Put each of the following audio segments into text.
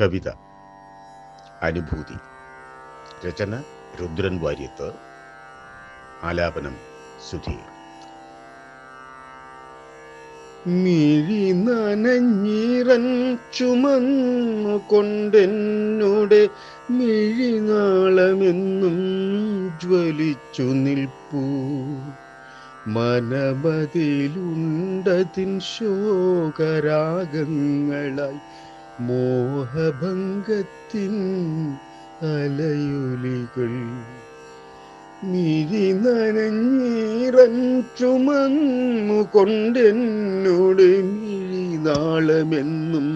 കവിത അനുഭൂതി രചന രുദ്രൻ വാര്യത്ത് ആലാപനം സുധീർ. മിഴി നനഞ്ഞീറൻ ചുമന്നു കൊണ്ടെന്നുടെ മിഴിനാളമെന്നും ജ്വലിച്ചു നിൽപ്പൂ. മനമതിലുണ്ടതിൻ ശോകരാഗങ്ങളായി മോഹഭംഗത്തിൻ അലയുലികൾ. മിഴി നനഞ്ഞീറൻ ചുമന്നു കൊണ്ടെന്നോട് മിഴി നാളമെന്നും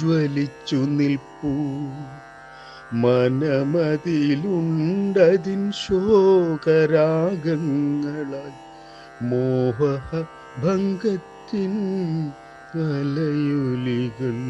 ജ്വലിച്ചു നിൽപ്പൂ. മനമതിലുണ്ടതിൻ ശോകരാഗങ്ങളായി മോഹ ഭംഗത്തിൻ അലയൊലികൾ.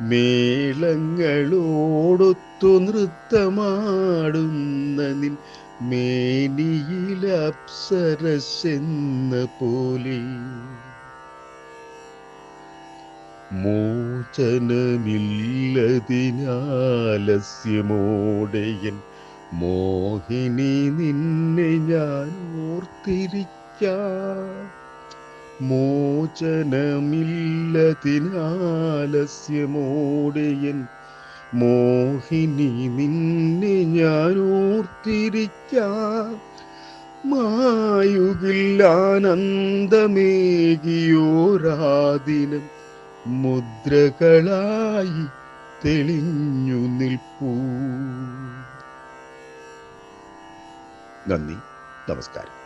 മേളങ്ങളോടൊത്തു നൃത്തമാടുന്ന നിൻ മേനിയിൽ അപ്സരസെന്ന പോലെ. മോചനമില്ലതിനാലസ്യമോടെയൻ മോഹിനി നിന്നെ ഞാൻ ഓർത്തിരിക്കാം. മോചനമില്ലതിനാലസ്യമോടെയൻ മോഹിനി നിന്നെ ഞാൻ ഓർത്തിരിക്കാം മായുകില്ലാനന്ദമേകിയോരാദിനം മുദ്രകളായി തെളിഞ്ഞു നിൽപ്പൂ. നന്ദി നമസ്കാരം.